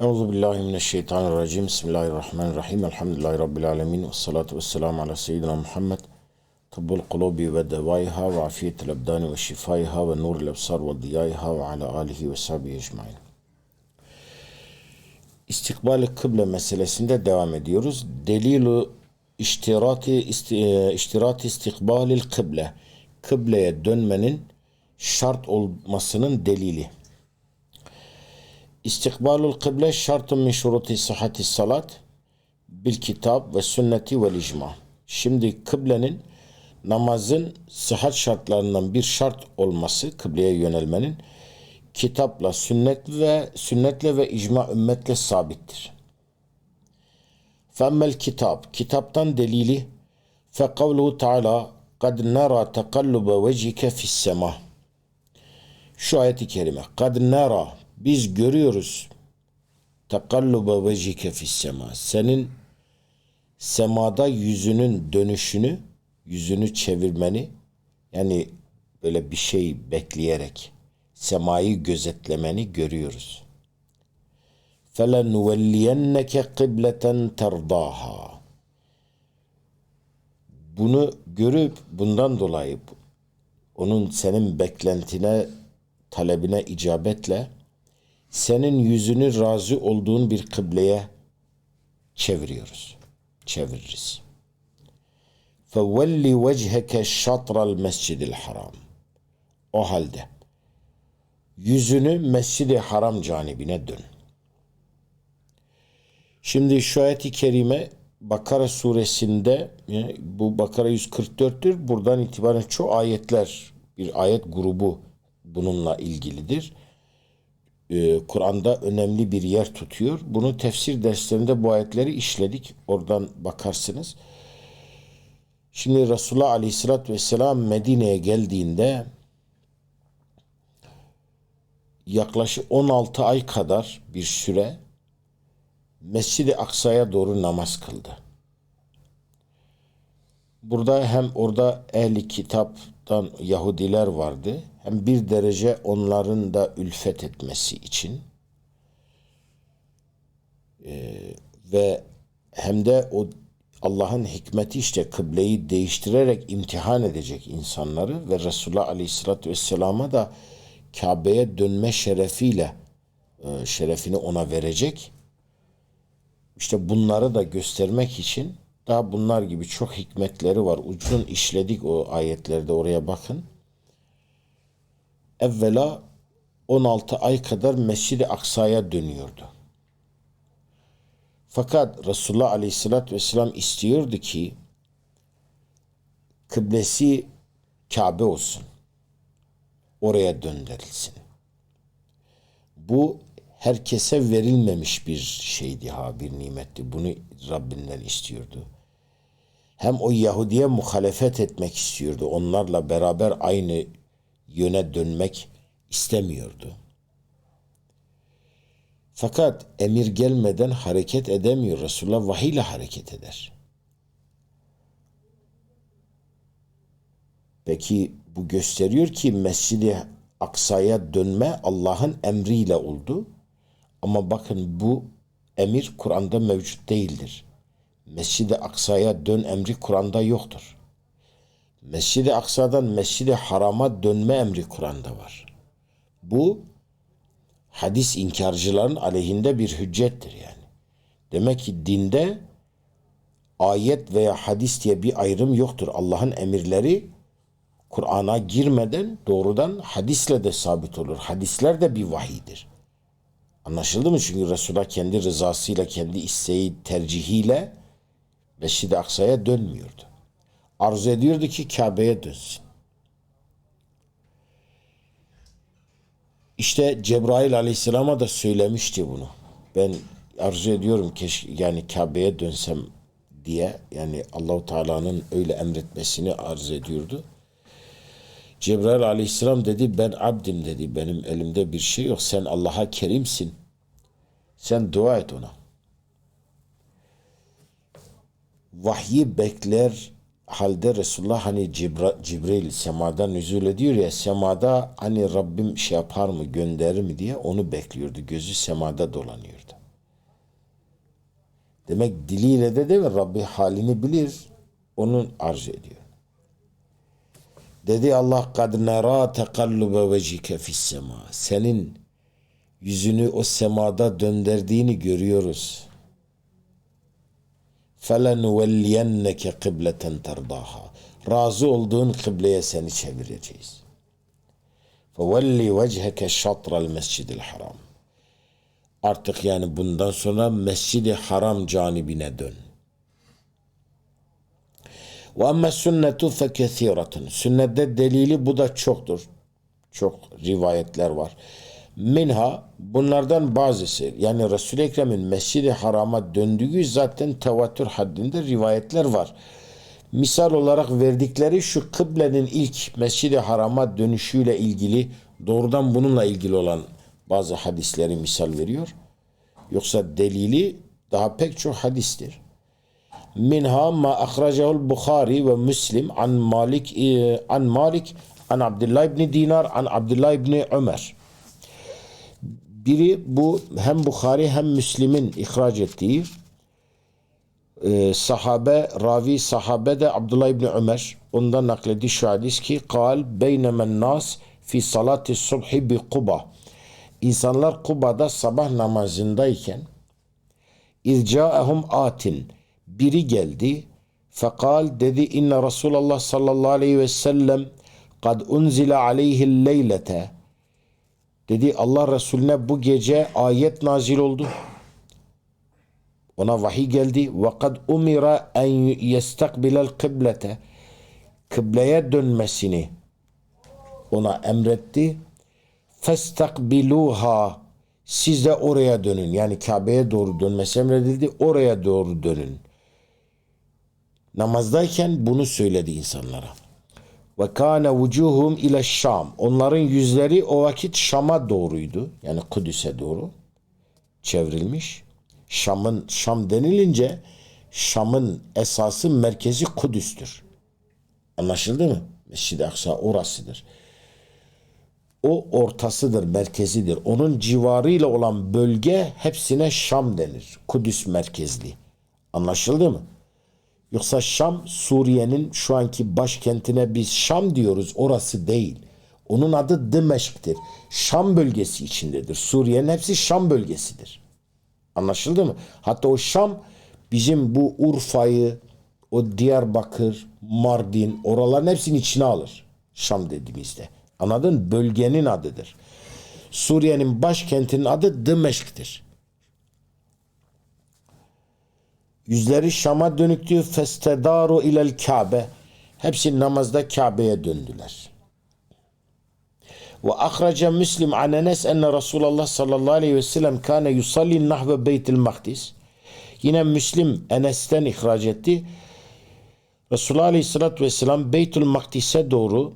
Euzu billahi mineşşeytanirracim. Bismillahirrahmanirrahim. Elhamdülillahi rabbil alamin ve salatu vesselam ala seyyidina Muhammed. Tıbbul kulubi ve devaiha ve afiyetil ebdani ve şifaiha ve nurul ebsar ve diyaiha ve ala alihi ve sahbihi ecmain. İstikbal kıble meselesinde devam ediyoruz. Delilu iştirati isti, iştirati istikbalil kıble. Kıbleye dönmenin şart olmasının delili. İstikbalul kıble şartın min şuruti sıhhati salat bil kitap ve sünneti vel icma. Şimdi kıblenin namazın sıhhat şartlarından bir şart olması kıbleye yönelmenin kitapla, sünnet ve sünnetle ve icma ümmetle sabittir. Femmel kitap, kitaptan delili fe kavluhu taala kad nara tekallube vecike fis sema. Şu ayeti kerime. Kad nara biz görüyoruz tekalluba vecike fis sema. Senin semada yüzünün dönüşünü, yüzünü çevirmeni yani böyle bir şey bekleyerek semayı gözetlemeni görüyoruz. فَلَنُوَلِّيَنَّكَ قِبْلَةً تَرْضَاهَا Bunu görüp bundan dolayı onun senin beklentine, talebine icabetle senin yüzünü razı olduğun bir kıbleye çeviriyoruz. Çeviririz. فَوَلِّ وَجْهَكَ شَطْرَ الْمَسْجِدِ الْحَرَامِ O halde yüzünü Mescid-i Haram canibine dön. Şimdi şu ayet-i kerime Bakara suresinde bu Bakara 144'tür. Buradan itibaren çoğu ayetler bir ayet grubu bununla ilgilidir. Ee, Kur'an'da önemli bir yer tutuyor. Bunu tefsir derslerinde bu ayetleri işledik. Oradan bakarsınız. Şimdi Resulullah Aleyhisselatü Vesselam Medine'ye geldiğinde yaklaşık 16 ay kadar bir süre Mescid-i Aksa'ya doğru namaz kıldı. Burada hem orada ehli kitaptan Yahudiler vardı hem bir derece onların da ülfet etmesi için e, ve hem de o Allah'ın hikmeti işte kıbleyi değiştirerek imtihan edecek insanları ve Resulullah Aleyhisselatü Vesselam'a da Kabe'ye dönme şerefiyle e, şerefini ona verecek. İşte bunları da göstermek için daha bunlar gibi çok hikmetleri var. Ucun işledik o ayetlerde oraya bakın. Evvela 16 ay kadar Mescid-i Aksa'ya dönüyordu. Fakat Resulullah Aleyhisselatü Vesselam istiyordu ki kıblesi Kabe olsun. Oraya döndürülsün. Bu herkese verilmemiş bir şeydi ha bir nimetti. Bunu Rabbinden istiyordu. Hem o Yahudiye muhalefet etmek istiyordu. Onlarla beraber aynı yöne dönmek istemiyordu. Fakat emir gelmeden hareket edemiyor. Resulullah vahiy ile hareket eder. Peki bu gösteriyor ki Mescid-i Aksa'ya dönme Allah'ın emriyle oldu. Ama bakın bu emir Kur'an'da mevcut değildir. Mescid-i Aksa'ya dön emri Kur'an'da yoktur. Mescid-i Aksa'dan Mescid-i Haram'a dönme emri Kur'an'da var. Bu hadis inkarcıların aleyhinde bir hüccettir yani. Demek ki dinde ayet veya hadis diye bir ayrım yoktur. Allah'ın emirleri Kur'an'a girmeden doğrudan hadisle de sabit olur. Hadisler de bir vahidir. Anlaşıldı mı? Çünkü Resulullah kendi rızasıyla, kendi isteği, tercihiyle Mescid-i Aksa'ya dönmüyordu. Arzu ediyordu ki Kabe'ye dönsün. İşte Cebrail aleyhisselama da söylemişti bunu. Ben arzu ediyorum keşke yani Kabe'ye dönsem diye yani Allahu Teala'nın öyle emretmesini arzu ediyordu. Cebrail aleyhisselam dedi ben abdim dedi benim elimde bir şey yok sen Allah'a kerimsin. Sen dua et ona. Vahyi bekler halde Resulullah hani Cibra, Cibril semadan nüzul ediyor ya semada hani Rabbim şey yapar mı gönderir mi diye onu bekliyordu. Gözü semada dolanıyordu. Demek diliyle de değil mi? Rabbi halini bilir. Onun arz ediyor. Dedi Allah kad nera tekallube vecike fis sema. Senin yüzünü o semada döndürdüğünü görüyoruz. فَلَنُوَلِّيَنَّكَ قِبْلَةً تَرْضَاهَا Razı olduğun kıbleye seni çevireceğiz. فَوَلِّ وَجْهَكَ شَطْرَ الْمَسْجِدِ الْحَرَامِ Artık yani bundan sonra Mescid-i Haram canibine dön. وَاَمَّا السُنَّةُ فَكَثِيرَةٌ Sünnette delili bu da çoktur. Çok rivayetler var. Minha bunlardan bazısı yani Resul-i Ekrem'in Mescid-i Haram'a döndüğü zaten tevatür haddinde rivayetler var. Misal olarak verdikleri şu kıblenin ilk Mescid-i Haram'a dönüşüyle ilgili doğrudan bununla ilgili olan bazı hadisleri misal veriyor. Yoksa delili daha pek çok hadistir. Minha ma akhrajahu'l Bukhari ve Müslim an Malik e, an Malik an Abdullah ibn Dinar an Abdullah ibn Ömer. Biri bu hem Bukhari hem Müslim'in ihraç ettiği e, sahabe, ravi sahabe de Abdullah ibn Ömer. Ondan nakledi şu hadis ki kal beynemen nas fi salati subhi bi Kuba. İnsanlar Kuba'da sabah namazındayken İrcaehum atin biri geldi fekal dedi inne Resulullah sallallahu aleyhi ve sellem kad unzile aleyhi leylete dedi Allah Resulüne bu gece ayet nazil oldu. Ona vahiy geldi. Kad umira en yestakbilel kıblete. Kıbleye dönmesini ona emretti. Festakbiluha. Siz de oraya dönün. Yani Kabe'ye doğru dönmesi emredildi. Oraya doğru dönün. Namazdayken bunu söyledi insanlara. Ve kana vucuhum ile Şam. Onların yüzleri o vakit Şam'a doğruydu. Yani Kudüs'e doğru çevrilmiş. Şam'ın Şam denilince Şam'ın esası merkezi Kudüs'tür. Anlaşıldı mı? Mescid-i Aksa orasıdır. O ortasıdır, merkezidir. Onun civarıyla olan bölge hepsine Şam denir. Kudüs merkezli. Anlaşıldı mı? Yoksa Şam Suriye'nin şu anki başkentine biz Şam diyoruz. Orası değil. Onun adı Dimeşk'tir. Şam bölgesi içindedir. Suriye'nin hepsi Şam bölgesidir. Anlaşıldı mı? Hatta o Şam bizim bu Urfa'yı, o Diyarbakır, Mardin oraların hepsini içine alır. Şam dediğimizde. Anladın? Bölgenin adıdır. Suriye'nin başkentinin adı Dimeşk'tir. Yüzleri Şam'a dönüktü. Festedaru ilel Kabe. Hepsi namazda Kabe'ye döndüler. Ve akhraca Müslim an Enes enne Resulullah sallallahu aleyhi ve sellem kâne yusalli nahve beytil makdis. Yine Müslim Enes'ten ihraç etti. Resulullah aleyhissalatü vesselam Beytül Makdis'e doğru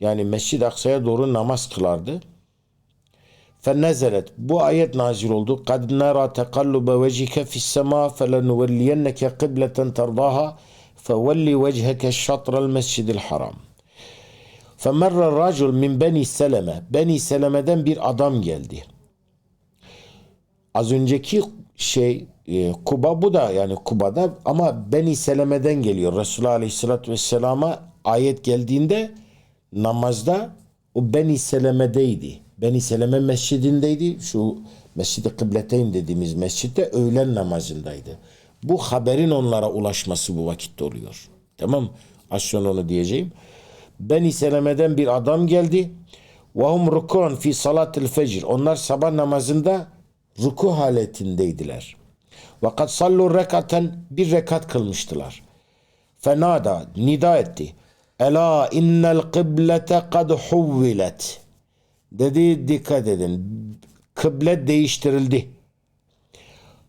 yani Mescid-i Aksa'ya doğru namaz kılardı. فَنَزَلَتْ Bu ayet nazil oldu. قَدْ نَرَى تَقَلُّبَ وَجِهِكَ فِي السَّمَاءِ فَلَنُوَلِّيَنَّكَ قِبْلَةً تَرْضَاهَا فَوَلِّ وَجْهَكَ شَطْرَ الْمَسْجِدِ الْحَرَامِ فَمَرَّ الرَّجُلْ مِنْ بَنِي سَلَمَ Beni Seleme'den bir adam geldi. Az önceki şey e, Kuba bu da yani Kuba'da ama Beni Seleme'den geliyor. Resulullah Aleyhisselatü Vesselam'a ayet geldiğinde namazda o Beni Seleme'deydi. Beni Seleme mescidindeydi. Şu Mescid-i Kıbleteyn dediğimiz mescitte öğlen namazındaydı. Bu haberin onlara ulaşması bu vakitte oluyor. Tamam Az sonra onu diyeceğim. Beni Seleme'den bir adam geldi. Vahum rukun fi salatil fecr. Onlar sabah namazında ruku haletindeydiler. Vakat sallu rekaten bir rekat kılmıştılar. Fenada nida etti. Ela innel kıblete kad huvvilet. Dedi dikkat edin. Kıble değiştirildi.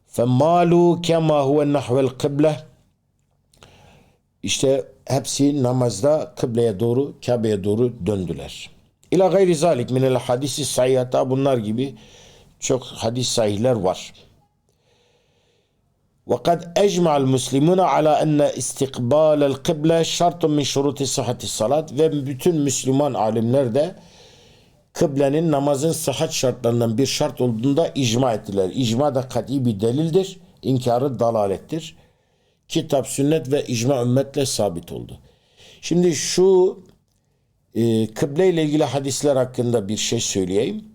Femalu kema huve nahvel kıble. İşte hepsi namazda kıbleye doğru, Kabe'ye doğru döndüler. İla gayri zalik minel hadisi sahihata bunlar gibi çok hadis sahihler var. وقد أجمع المسلمون على أن استقبال القبلة شرط من شروط صحة الصلاة ve bütün Müslüman alimler de kıblenin namazın sıhhat şartlarından bir şart olduğunda icma ettiler. İcma da kat'i bir delildir. İnkarı dalalettir. Kitap, sünnet ve icma ümmetle sabit oldu. Şimdi şu e, kıble ile ilgili hadisler hakkında bir şey söyleyeyim.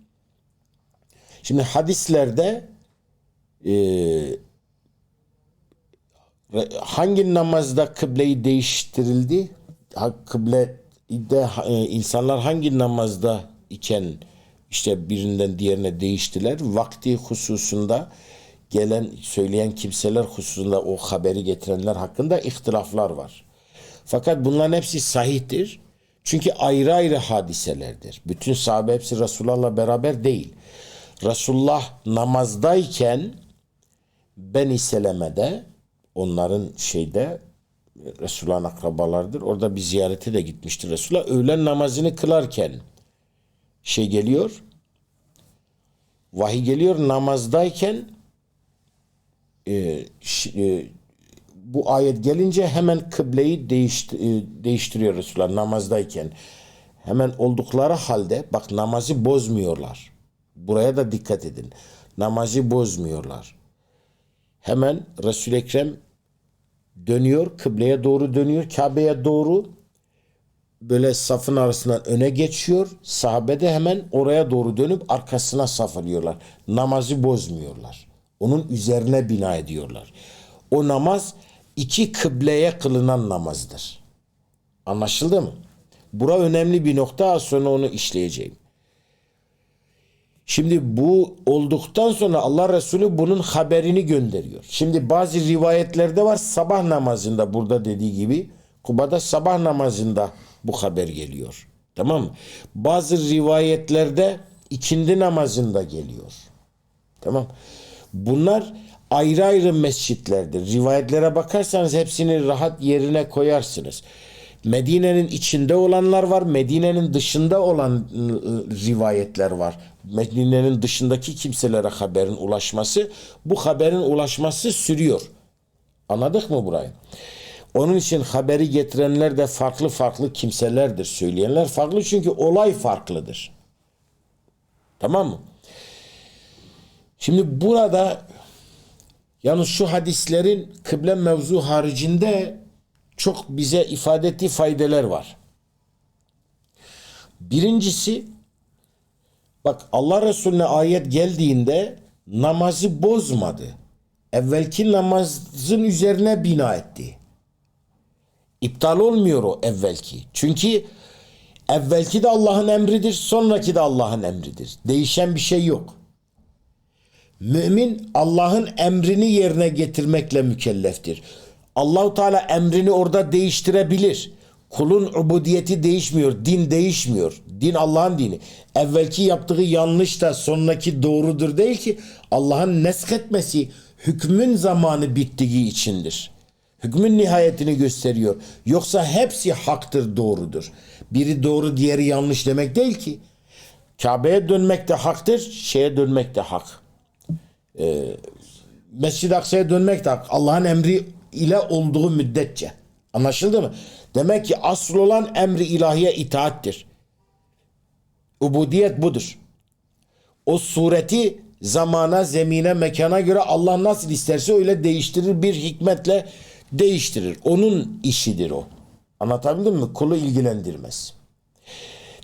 Şimdi hadislerde e, hangi namazda kıbleyi değiştirildi? Kıble de e, insanlar hangi namazda iken işte birinden diğerine değiştiler. Vakti hususunda gelen söyleyen kimseler hususunda o haberi getirenler hakkında ihtilaflar var. Fakat bunların hepsi sahihtir. Çünkü ayrı ayrı hadiselerdir. Bütün sahabe hepsi Resulullah'la beraber değil. Resulullah namazdayken Beni Seleme'de onların şeyde Resulullah'ın akrabalardır. Orada bir ziyarete de gitmiştir Resulullah. Öğlen namazını kılarken şey geliyor. Vahiy geliyor namazdayken e, e, bu ayet gelince hemen kıbleyi değişti, e, değiştiriyor Resulullah namazdayken. Hemen oldukları halde bak namazı bozmuyorlar. Buraya da dikkat edin. Namazı bozmuyorlar. Hemen Resul-i Ekrem dönüyor, kıbleye doğru dönüyor, Kabe'ye doğru böyle safın arasından öne geçiyor. Sahabe de hemen oraya doğru dönüp arkasına saf alıyorlar. Namazı bozmuyorlar. Onun üzerine bina ediyorlar. O namaz iki kıbleye kılınan namazdır. Anlaşıldı mı? Bura önemli bir nokta. Az sonra onu işleyeceğim. Şimdi bu olduktan sonra Allah Resulü bunun haberini gönderiyor. Şimdi bazı rivayetlerde var sabah namazında burada dediği gibi Kuba'da sabah namazında bu haber geliyor. Tamam mı? Bazı rivayetlerde ikindi namazında geliyor. Tamam. Bunlar ayrı ayrı mescitlerdir. Rivayetlere bakarsanız hepsini rahat yerine koyarsınız. Medine'nin içinde olanlar var, Medine'nin dışında olan ıı, rivayetler var. Medine'nin dışındaki kimselere haberin ulaşması, bu haberin ulaşması sürüyor. Anladık mı burayı? Onun için haberi getirenler de farklı farklı kimselerdir. Söyleyenler farklı çünkü olay farklıdır. Tamam mı? Şimdi burada yalnız şu hadislerin kıble mevzu haricinde çok bize ifade ettiği faydeler var. Birincisi bak Allah Resulüne ayet geldiğinde namazı bozmadı. Evvelki namazın üzerine bina etti. İptal olmuyor o evvelki. Çünkü evvelki de Allah'ın emridir, sonraki de Allah'ın emridir. Değişen bir şey yok. Mümin Allah'ın emrini yerine getirmekle mükelleftir. Allahu Teala emrini orada değiştirebilir. Kulun ubudiyeti değişmiyor, din değişmiyor. Din Allah'ın dini. Evvelki yaptığı yanlış da sonraki doğrudur değil ki Allah'ın nesketmesi hükmün zamanı bittiği içindir. Hükmün nihayetini gösteriyor. Yoksa hepsi haktır, doğrudur. Biri doğru, diğeri yanlış demek değil ki. Kabe'ye dönmek de haktır, şeye dönmek de hak. Mescid-i Aksa'ya dönmek de hak. Allah'ın emri ile olduğu müddetçe. Anlaşıldı mı? Demek ki asıl olan emri ilahiye itaattir. Ubudiyet budur. O sureti zamana, zemine, mekana göre Allah nasıl isterse öyle değiştirir. Bir hikmetle değiştirir. Onun işidir o. Anlatabildim mi? Kulu ilgilendirmez.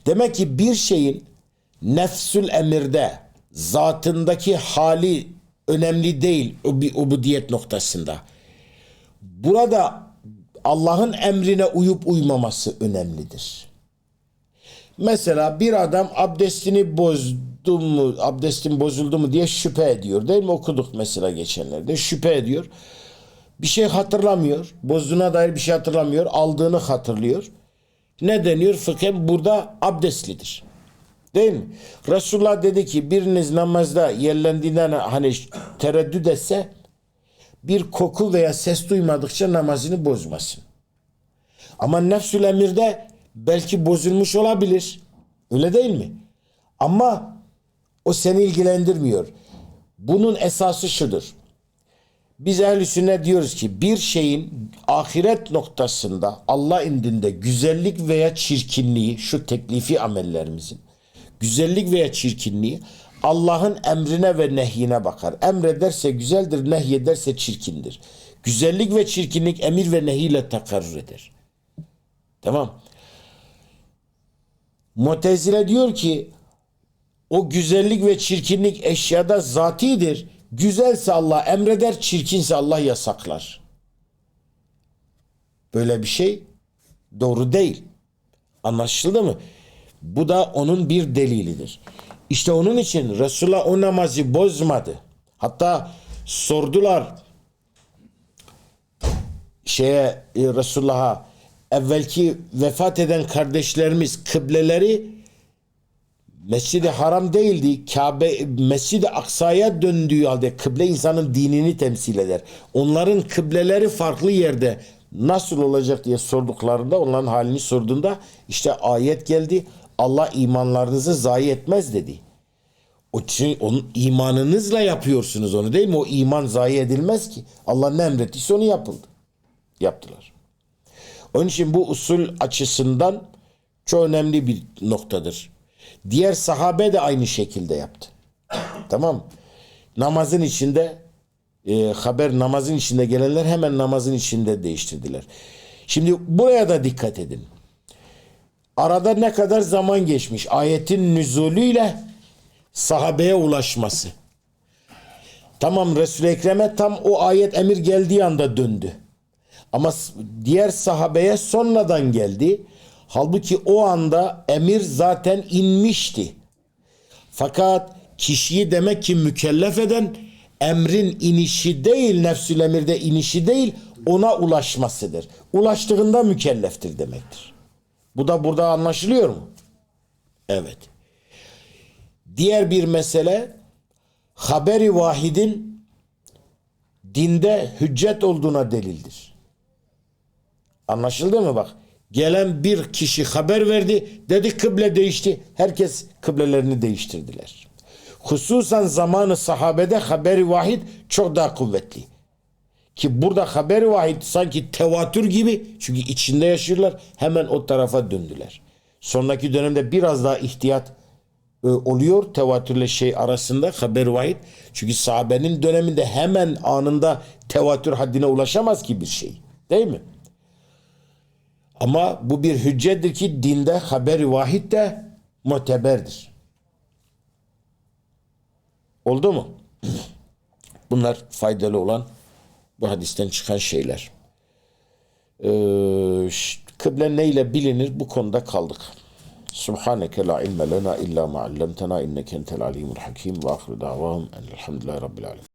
Demek ki bir şeyin nefsül emirde zatındaki hali önemli değil bir ubudiyet noktasında. Burada Allah'ın emrine uyup uymaması önemlidir. Mesela bir adam abdestini bozdu mu, abdestin bozuldu mu diye şüphe ediyor. Değil mi? Okuduk mesela geçenlerde. Şüphe ediyor. Bir şey hatırlamıyor. Bozduğuna dair bir şey hatırlamıyor. Aldığını hatırlıyor. Ne deniyor? Fıkhen burada abdestlidir. Değil mi? Resulullah dedi ki biriniz namazda yerlendiğinden hani tereddüt etse bir koku veya ses duymadıkça namazını bozmasın. Ama nefsül emirde belki bozulmuş olabilir. Öyle değil mi? Ama o seni ilgilendirmiyor. Bunun esası şudur. Biz ehl sünnet diyoruz ki bir şeyin ahiret noktasında Allah indinde güzellik veya çirkinliği şu teklifi amellerimizin güzellik veya çirkinliği Allah'ın emrine ve nehyine bakar. Emrederse güzeldir, nehyederse çirkindir. Güzellik ve çirkinlik emir ve nehiyle takarrur eder. Tamam. Mutezile diyor ki o güzellik ve çirkinlik eşyada zatidir. Güzelse Allah emreder, çirkinse Allah yasaklar. Böyle bir şey doğru değil. Anlaşıldı mı? Bu da onun bir delilidir. İşte onun için Resulullah o namazı bozmadı. Hatta sordular şeye e, Resulullah'a evvelki vefat eden kardeşlerimiz kıbleleri Mescid-i Haram değildi. Kabe Mescid-i Aksa'ya döndüğü halde kıble insanın dinini temsil eder. Onların kıbleleri farklı yerde nasıl olacak diye sorduklarında onların halini sorduğunda işte ayet geldi. Allah imanlarınızı zayi etmez dedi. O için onun imanınızla yapıyorsunuz onu değil mi? O iman zayi edilmez ki. Allah ne emrettiyse onu yapıldı. Yaptılar. Onun için bu usul açısından çok önemli bir noktadır. Diğer sahabe de aynı şekilde yaptı. Tamam. Namazın içinde e, haber namazın içinde gelenler hemen namazın içinde değiştirdiler. Şimdi buraya da dikkat edin. Arada ne kadar zaman geçmiş ayetin nüzulüyle sahabeye ulaşması. Tamam Resul-i Ekrem'e tam o ayet emir geldiği anda döndü. Ama diğer sahabeye sonradan geldi. Halbuki o anda emir zaten inmişti. Fakat kişiyi demek ki mükellef eden emrin inişi değil, nefsül emirde inişi değil, ona ulaşmasıdır. Ulaştığında mükelleftir demektir. Bu da burada anlaşılıyor mu? Evet. Diğer bir mesele haberi vahidin dinde hüccet olduğuna delildir. Anlaşıldı mı bak? Gelen bir kişi haber verdi. Dedi kıble değişti. Herkes kıblelerini değiştirdiler. Hususan zamanı sahabede haberi vahid çok daha kuvvetli. Ki burada haberi vahid sanki tevatür gibi çünkü içinde yaşıyorlar hemen o tarafa döndüler. Sonraki dönemde biraz daha ihtiyat e, oluyor tevatürle şey arasında haber vahid. Çünkü sahabenin döneminde hemen anında tevatür haddine ulaşamaz ki bir şey. Değil mi? Ama bu bir hüccettir ki dinde haberi vahid de muteberdir. Oldu mu? Bunlar faydalı olan bu hadisten çıkan şeyler. Ee, kıble neyle bilinir bu konuda kaldık. Subhaneke la ilme lena illa ma allamtena inneke entel alimul hakim ve ahru davahum elhamdülillahi rabbil alemin.